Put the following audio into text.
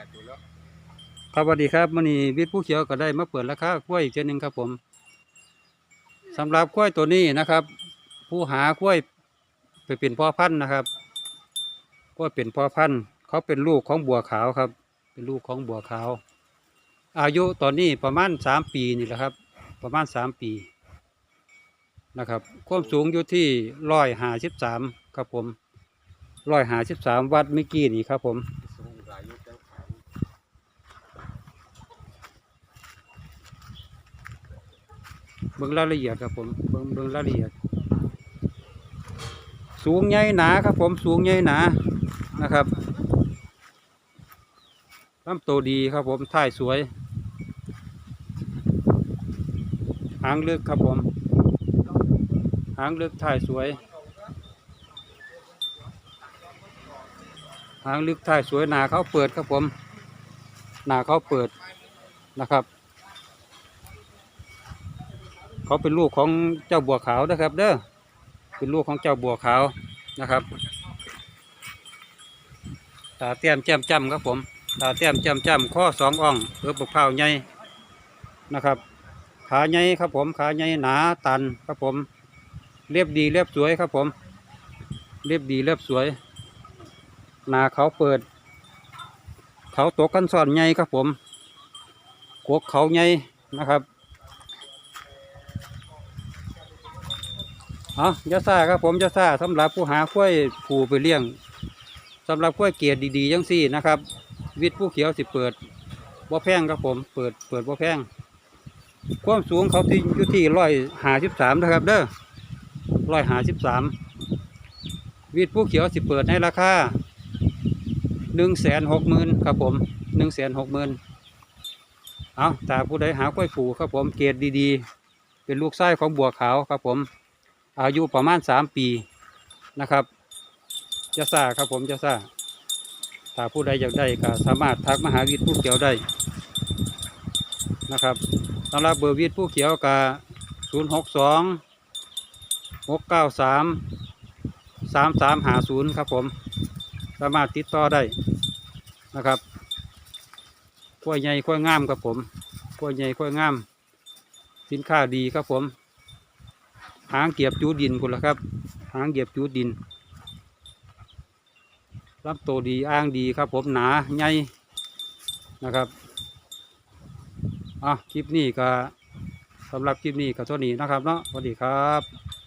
ลายตัวแล้วครับสวัสดีครับมื้อนี้วิทย์ผู้เขียวก็ได้มาเปิดราคากล้วยอีกเช่นหนึ่งครับผมสำหรับกล้วยตัวนี้นะครับ ผู้หากล้วยไปเป็นพ่อพันธุ์นะครับกล้วยเป็นพ่อพันธุ์เขาเป็นลูกของบัวขาวครับ เป็นลูกของบัวขาว อายุตอนนี้ประมาณสามปีนี่แหละครับ ประมาณสามปีนะครับความสูงอยู่ที่ร้อยหาสิบสามครับผมร้อยหาสิบสามวัดเมื่อกี้นี่ครับผม สูงหลายยุคจังขาน เบิ่งรายละเอียดครับผมเบิ่งเบิ่งรายละเอียด สูงใหญ่หนาครับผมสูงใหญ่หนานะครับลำตัวดีครับผมท่ายสวย หางลึกครับผม หางลึกท่ายสวย หางลึกท่ายสวยหนาเขาเปิดครับผม หนาเขาเปิดนะครับ เขาเป็นลูกของเจ้าบัวขาวนะครับ เด้อเป็นลูกของเจ้าบัวขาวนะครับตาเตี้ยมแจ่มจ้ำครับผมตาเตี้ยมแจ่มจ้ำข้อสองอ่องเอือบกเผาใหญ่นะครับ ขาใหญ่ครับผมขาใหญ่หนาตันครับผมเรียบดีเรียบสวยครับผมเรียบดีเรียบสวย หนาเขาเปิด เขาตกกันซ่อนใหญ่ครับผมกกเขาใหญ่นะครับ เอายาซ่าครับผมยาซ่าสำหรับผู้หากล้วยผูไปเลี้ยงสำหรับกล้วยเกียรดีๆจังซี่นะครับ วิทย์ผู้เขียวสิเปิดบ่แพงครับผม เปิดเปิดบ่แพงความสูงเขาที่อยู่ที่ร้อยหาสิบสามนะครับ เด้อร้อยหาสิบสามวิทย์ผู้เขียวสิเปิดในราคาหนึ่งแสนหกหมื่นครับผมหนึ่งแสนหกหมื่นเอาถ้าผู้ใดหากล้วยผูครับผมเกียรดีๆ เป็นลูกไส้ของบัวขาวครับผม อายุประมาณสามปีนะครับจะซ่าครับผมจะซ่าถ้าผู้ใดอยากได้ก็สามารถทักมหาวิทย์ผู้เขียวได้นะครับสำหรับเบอร์วิทย์ผู้เขียวกับศูนย์หกสองหกเก้าสามสามสามหาศูนย์ครับผมสามารถติดต่อได้นะครับกล้วยใหญ่กล้วยงามครับผมกล้วยใหญ่กล้วยงาม สินค้าดีครับผม หางเกียบจูดดินคุณละครับ หางเกียบจูดดินรับโตวดีอ้างดีครับ ผมหนาใหญ่นะครับอะคลิปนี้ก็สำหรับคลิปนี้ก็เท่านี้นะครับเนาะสวัสดีครับ